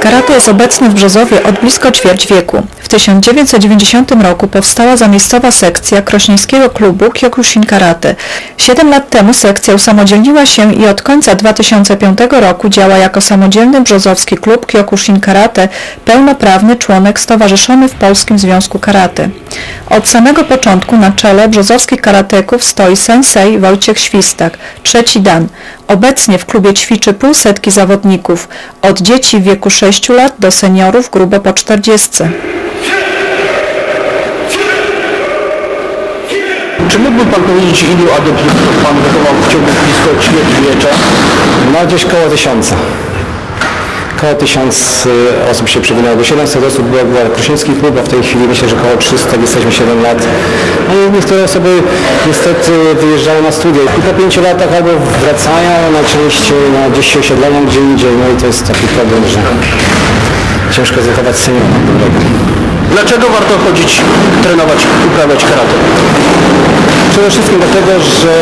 Karate jest obecny w Brzozowie od blisko ćwierć wieku. W 1990 roku powstała zamiejscowa sekcja krośnieńskiego klubu Kyokushin Karate. Siedem lat temu sekcja usamodzielniła się i od końca 2005 roku działa jako samodzielny brzozowski klub Kyokushin Karate, pełnoprawny członek stowarzyszony w Polskim Związku Karate. Od samego początku na czele brzozowskich karateków stoi sensei Wojciech Świstak, trzeci dan. Obecnie w klubie ćwiczy pół setki zawodników, od dzieci w wieku 6 lat do seniorów grubo po 40. Czy mógłby Pan powiedzieć, ilu adeptów Pan wychował w ciągu blisko ćwierćwiecza? No gdzieś koło tysiąca. Koło tysiąc y, osób się przewinęło, bo 700 osób było w Kruszyński Klub, a w tej chwili myślę, że koło 300, jesteśmy 7 lat. No i niektóre osoby niestety wyjeżdżają na studia i po 5 latach albo wracają na część, no, gdzieś się osiedlają gdzie indziej, no i to jest taki problem, że ciężko zachować seniora. Dlaczego warto chodzić, trenować, uprawiać karate? Przede wszystkim dlatego, że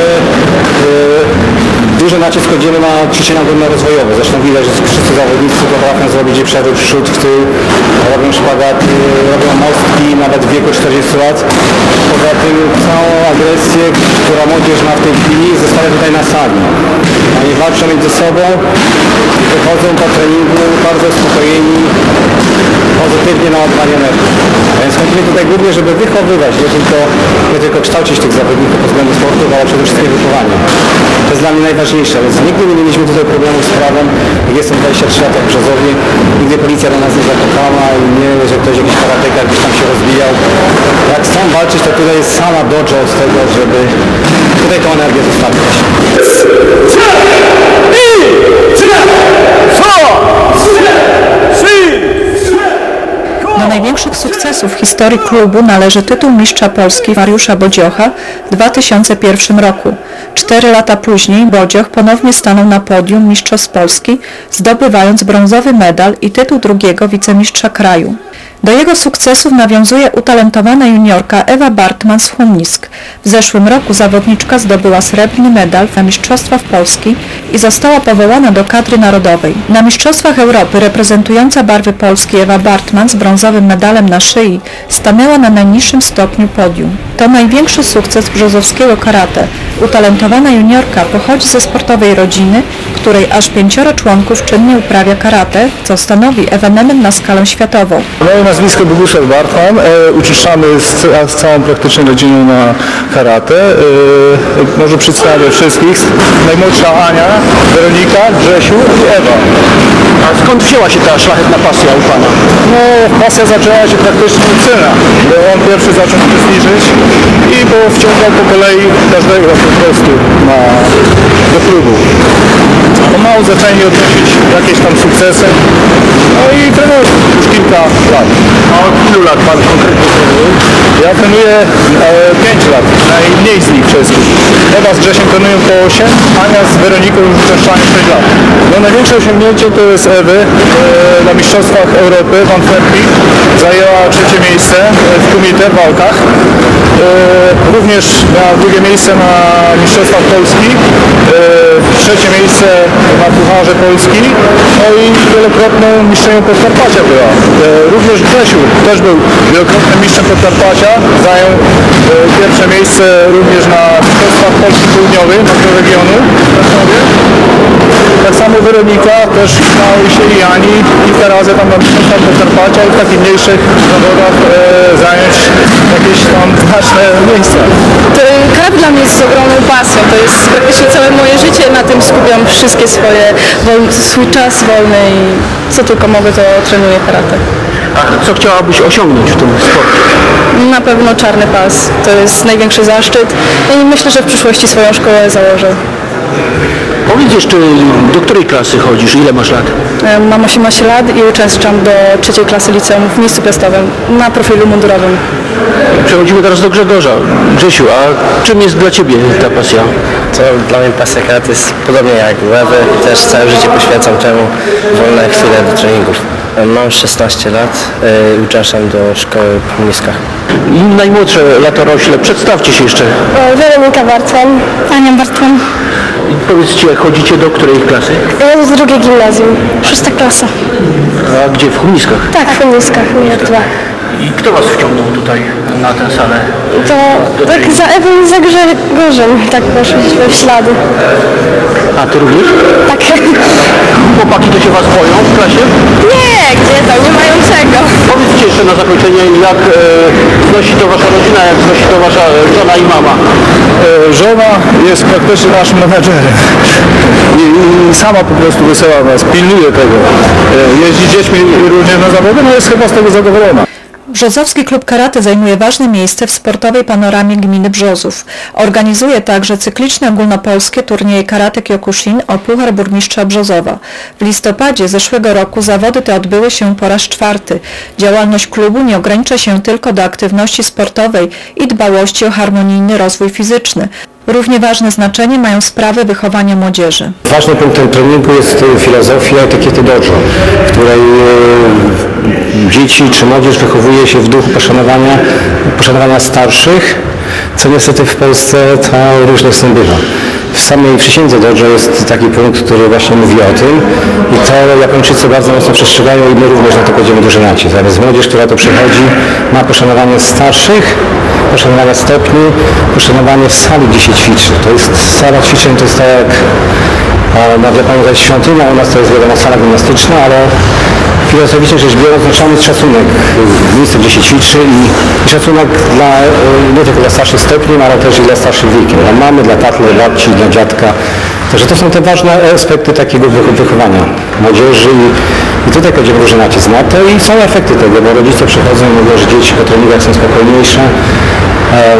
y, duży nacisk kładziemy na ćwiczenia ogólnorozwojowe. Zresztą widać, że wszyscy zawodnicy potrafią zrobić i przewrót przód, w tył, robią szpagaty, robią mostki nawet w wieku 40 lat. Poza tym całą agresję, która młodzież ma w tej chwili, zostawia tutaj na sali. Oni walczą między sobą i wychodzą po treningu bardzo uspokojeni, pozytywnie naładowani energią. Więc chodzimy tutaj głównie, żeby wychowywać, nie tylko, nie tylko kształcić tych zawodników pod względem sportu, ale przede wszystkim wychowania. Dla mnie najważniejsze, więc nigdy nie mieliśmy tutaj problemu z prawem. Jestem 23 lata w Brzozowie, nigdy policja do nas nie zapukała i nie, że ktoś jakiś karateka gdzieś tam się rozbijał. Jak chcą walczyć, to tutaj jest sama dojo z tego, żeby tutaj tą energię zostawić. Do w historii klubu należy tytuł mistrza Polski Mariusza Bodziocha w 2001 roku. Cztery lata później Bodzioch ponownie stanął na podium Mistrzostw Polski, zdobywając brązowy medal i tytuł drugiego wicemistrza kraju. Do jego sukcesów nawiązuje utalentowana juniorka Ewa Bartman z Humnisk. W zeszłym roku zawodniczka zdobyła srebrny medal na Mistrzostwach Polski i została powołana do kadry narodowej. Na Mistrzostwach Europy reprezentująca barwy Polski Ewa Bartman z brązowym medalem na szyi stanęła na najniższym stopniu podium. To największy sukces brzozowskiego karate. Utalentowana juniorka pochodzi ze sportowej rodziny, której aż pięcioro członków czynnie uprawia karate, co stanowi ewenement na skalę światową. Moje nazwisko Bogusław Bartman, e, uczęszczamy z, z całą praktycznie rodziną na karate. E, może przedstawię wszystkich. Najmłodsza Ania, Weronika, Grzesiu i Ewa. A skąd wzięła się ta szlachetna pasja u Pana? No, pasja zaczęła się praktycznie od syna, bo on pierwszy zaczął uczestniczyć i bo wciągał po kolei każdego po prostu na, do klubu. Pomału zaczęli odnosić jakieś tam sukcesy, no i trenuję już kilka lat. A od ilu lat Pan konkretnie trenuje? Ja trenuję e, 5 lat, najmniej z nich wszystkich. Ewa z Grzesiem trenują po 8, Ania z Weroniką już uczęszczają 6 lat. No największe osiągnięcie to jest Ewy e, na Mistrzostwach Europy w Antwerpii. Zajęła trzecie miejsce w kumite w walkach. E, również miała drugie miejsce na Mistrzostwach Polski. E, trzecie miejsce na Pucharze Polski. No i wielokrotną mistrzynią Podkarpacia była. E, również Grzesiu też był wielokrotnym mistrzem Podkarpacia. Zajął e, pierwsze miejsce również na Mistrzostwach Polski Południowej, makroregionu w. Tak samo Weronika też udało się i Ani kilka razy tam na Mistrzostwach Podkarpacia i w takich mniejszych zawodach e, zająć jakieś tam znaczne miejsca. To karate dla mnie jest ogromną pasją. To jest praktycznie całe moje życie. Na tym skupiam wszystkie swoje, wol- swój czas wolny i co tylko mogę, to trenuję karate. A co chciałabyś osiągnąć w tym sporcie? Na pewno czarny pas. To jest największy zaszczyt i myślę, że w przyszłości swoją szkołę założę. Powiedz jeszcze, do której klasy chodzisz? Ile masz lat? Mam 18 lat i uczęszczam do trzeciej klasy liceum w miejscu piastowym na profilu mundurowym. Przechodzimy teraz do Grzegorza. Grzesiu, a czym jest dla Ciebie ta pasja? To dla mnie pasja karate jest podobnie jak u Ewy. Też całe życie poświęcam temu wolne chwile do treningów. Mam 16 lat, y, uczęszczam do szkoły. I najmłodsze latorośle, przedstawcie się jeszcze. Weronika Bartwan. Ania Bartwan. I powiedzcie, chodzicie do której klasy? Ja z drugiej gimnazjum. Szósta klasa. A gdzie? W Chmiskach. Tak, w Niskach, numer dwa. I kto was wciągnął tutaj na tę salę? To tak za Ewą i za Grzegorzem tak poszliśmy w ślady. A ty również? Tak. Chłopaki to się was boją w klasie? Nie, gdzie to, nie mają czego. Powiedzcie jeszcze na zakończenie, jak e, znosi to wasza rodzina, jak znosi to wasza żona i mama. E, Żona jest praktycznie naszym menedżerem. I, I sama po prostu wysyła nas, pilnuje tego. E, Jeździ z dziećmi również na zawody, no jest chyba z tego zadowolona. Brzozowski Klub Karate zajmuje ważne miejsce w sportowej panoramie gminy Brzozów. Organizuje także cykliczne ogólnopolskie turnieje karate Kyokushin o Puchar Burmistrza Brzozowa. W listopadzie zeszłego roku zawody te odbyły się po raz czwarty. Działalność klubu nie ogranicza się tylko do aktywności sportowej i dbałości o harmonijny rozwój fizyczny. Równie ważne znaczenie mają sprawy wychowania młodzieży. Ważnym punktem treningu jest e, filozofia etykiety dojo, w której e, dzieci czy młodzież wychowuje się w duchu poszanowania, poszanowania starszych, co niestety w Polsce to różnie z tym bywa. W samej przysiędze dojo jest taki punkt, który właśnie mówi o tym i to Japończycy bardzo mocno przestrzegają i my również na to kładziemy duży nacisk. Więc młodzież, która tu przychodzi, ma poszanowanie starszych, poszanowanie stopni, poszanowanie sali, gdzie się ćwiczy. To jest sala ćwiczeń, to jest tak jak na w Japonii to świątynia, u nas to jest wiadomo sala gimnastyczna, ale filozoficznie rzecz biorąc znaczony jest szacunek w miejscu, gdzie się ćwiczy i, szacunek dla, e, nie tylko dla starszych stopni, ale też i dla starszych wiekiem. Dla mamy, dla taty, dla babci, dla dziadka. Także to są te ważne aspekty takiego wych- wychowania młodzieży i, tutaj kładziemy duży nacisk na to i są efekty tego, bo rodzice przychodzą i mówią, że dzieci po treningach są spokojniejsze, e,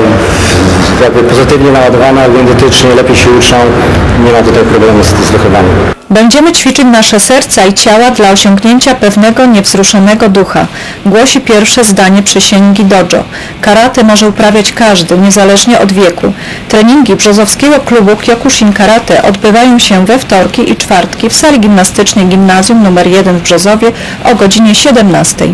jakby pozytywnie naładowane, energetycznie, lepiej się uczą, nie ma tutaj problemu z, z wychowaniem. Będziemy ćwiczyć nasze serca i ciała dla osiągnięcia pewnego niewzruszonego ducha, głosi pierwsze zdanie przysięgi dojo. Karate może uprawiać każdy, niezależnie od wieku. Treningi Brzozowskiego Klubu Kyokushin Karate odbywają się we wtorki i czwartki w sali gimnastycznej Gimnazjum nr 1 w Brzozowie o godzinie 17.